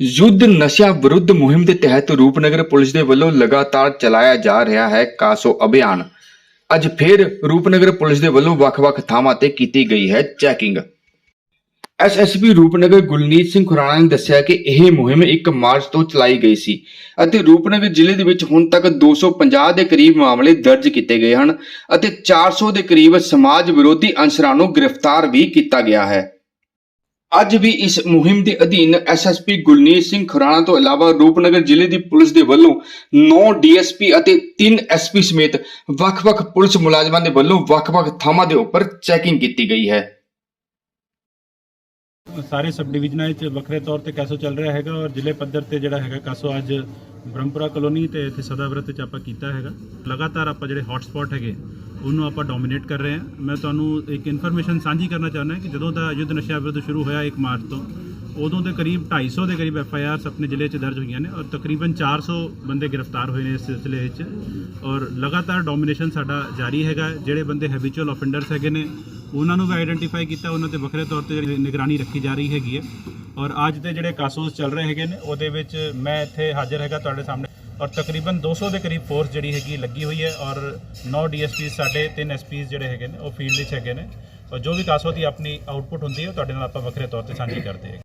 ਯੁੱਧ ਨਸ਼ਾ ਵਿਰੁੱਧ ਮੁਹਿੰਮ ਦੇ ਤਹਿਤ ਰੂਪਨਗਰ ਪੁਲਿਸ ਦੇ ਵੱਲੋਂ ਲਗਾਤਾਰ ਚਲਾਇਆ ਜਾ ਰਿਹਾ ਹੈ ਕਾਸੋ ਅਭਿਆਨ। ਅੱਜ ਫਿਰ ਰੂਪਨਗਰ ਪੁਲਿਸ ਦੇ ਵੱਲੋਂ ਵੱਖ-ਵੱਖ ਥਾਵਾਂ ਤੇ ਕੀਤੀ ਗਈ ਹੈ ਚੈਕਿੰਗ। ਐਸਐਸਪੀ ਰੂਪਨਗਰ ਗੁਲਨੀਤ ਸਿੰਘ ਖੁਰਾਣਾ ਨੇ ਦੱਸਿਆ ਕਿ ਇਹ ਮੁਹਿੰਮ 1 ਮਾਰਚ ਤੋਂ ਚਲਾਈ ਗਈ ਸੀ ਅਤੇ ਰੂਪਨਗਰ ਜ਼ਿਲ੍ਹੇ ਦੇ ਵਿੱਚ ਹੁਣ ਤੱਕ 250 ਦੇ ਕਰੀਬ ਮਾਮਲੇ ਦਰਜ ਕੀਤੇ ਗਏ ਹਨ ਅਤੇ 400 ਦੇ ਕਰੀਬ ਸਮਾਜ ਵਿਰੋਧੀ ਅਨਸਰਾਂ ਨੂੰ ਗ੍ਰਿਫਤਾਰ ਵੀ ਕੀਤਾ ਗਿਆ ਹੈ। ਅੱਜ ਵੀ ਇਸ ਮੁਹਿੰਮ ਦੇ ਅਧੀਨ ਐਸਐਸਪੀ ਗੁਲਨੀਤ ਸਿੰਘ ਖੁਰਾਣਾ ਤੋਂ ਇਲਾਵਾ ਰੂਪਨਗਰ ਜ਼ਿਲ੍ਹੇ ਦੀ ਪੁਲਿਸ ਦੇ ਵੱਲੋਂ 9 ਡੀਐਸਪੀ ਅਤੇ 3 ਐਸਪੀ ਸਮੇਤ ਵੱਖ-ਵੱਖ ਪੁਲਿਸ ਮੁਲਾਜ਼ਮਾਂ ਦੇ ਵੱਲੋਂ ਵੱਖ-ਵੱਖ ਥਾਵਾਂ ਦੇ ਉੱਪਰ ਚੈਕਿੰਗ ਕੀਤੀ ਗਈ ਹੈ। ਸਾਰੇ ਸਬ ਡਿਵੀਜ਼ਨਾਂ ਵਿੱਚ ਵੱਖਰੇ ਤੌਰ ਤੇ ਕਾਸੋ ਚੱਲ ਰਿਹਾ ਹੈਗਾ ਔਰ ਜ਼ਿਲ੍ਹੇ ਪੱਧਰ ਤੇ ਜਿਹੜਾ ਹੈਗਾ ਕਾਸੋ ਅੱਜ ਬ੍ਰਹਮਪੁਰਾ ਕਲੋਨੀ ਤੇ ਇੱਥੇ ਸਦਾਵਰਤ ਚ ਆਪਾਂ ਕੀਤਾ ਹੈਗਾ। ਲਗਾਤਾਰ ਆਪਾਂ ਜਿਹੜੇ ਹੌਟ ਹੈਗੇ ਉਹਨੂੰ ਆਪਾਂ ਡੋਮੀਨੇਟ ਕਰ ਰਹੇ ਹਾਂ। ਮੈਂ ਤੁਹਾਨੂੰ ਇੱਕ ਇਨਫੋਰਮੇਸ਼ਨ ਸਾਂਝੀ ਕਰਨਾ ਚਾਹੁੰਦਾ ਕਿ ਜਦੋਂ ਦਾ ਯੁੱਧ ਨਸ਼ਾ ਵਿਰੁੱਧ ਸ਼ੁਰੂ ਹੋਇਆ 1 ਮਾਰਚ ਤੋਂ, ਉਦੋਂ ਦੇ ਕਰੀਬ 250 ਦੇ ਕਰੀਬ ਐਫ ਆਈ ਆਰਸ ਆਪਣੇ ਜ਼ਿਲ੍ਹੇ 'ਚ ਦਰਜ ਹੋਈਆਂ ਨੇ ਔਰ ਤਕਰੀਬਨ 400 ਬੰਦੇ ਗ੍ਰਿਫਤਾਰ ਹੋਏ ਨੇ ਇਸ ਸਿਲਸਿਲੇ ਵਿੱਚ ਔਰ ਲਗਾਤਾਰ ਡੋਮੀਨੇਸ਼ਨ ਸਾਡਾ ਜਾਰੀ ਹੈਗਾ। ਜਿਹੜੇ ਬੰਦੇ ਹੈਬਿਚੁਅਲ ਆਫੈਂਡਰਸ ਹੈਗੇ ਨੇ, ਉਹਨਾਂ ਨੂੰ ਵੀ ਆਈਡੈਂਟੀਫਾਈ ਕੀਤਾ, ਉਹਨਾਂ ਤੇ ਵੱਖਰੇ ਤੌਰ ਤੇ ਜਿਹੜੀ ਨਿਗਰਾਨੀ ਰੱਖੀ ਜਾ ਰਹੀ ਹੈਗੀ ਹੈ। ਔਰ ਅੱਜ ਦੇ ਜਿਹੜੇ ਕਾਸੋਸ ਚੱਲ ਰਹੇ ਹੈਗੇ ਨੇ, ਉਹਦੇ ਵਿੱਚ ਮੈਂ ਇੱਥੇ ਹਾਜ਼ਰ ਹੈਗਾ ਤੁਹਾਡੇ ਸਾਹਮਣੇ। ਔਰ ਤਕਰੀਬਨ 200 ਦੇ ਕਰੀਬ ਫੋਰਸ ਜਿਹੜੀ ਹੈਗੀ ਲੱਗੀ ਹੋਈ ਹੈ ਔਰ 9 ਡੀਐਸਪੀ ਸਾਡੇ 3 ਐਸਪੀਸ ਜਿਹੜੇ ਹੈਗੇ ਨੇ, ਉਹ ਫੀਲਡ ਵਿੱਚ ਹੈਗੇ ਨੇ। ਔਰ ਜੋ ਵੀ ਕਾਸੋ ਦੀ ਆਪਣੀ ਆਊਟਪੁੱਟ ਹੁੰਦੀ ਹੈ, ਉਹ ਤੁਹਾਡੇ ਨਾਲ ਆਪਾਂ ਵੱਖਰੇ ਤੌਰ ਤੇ ਸਾਂਝੀ ਕਰਦੇ ਹਾਂ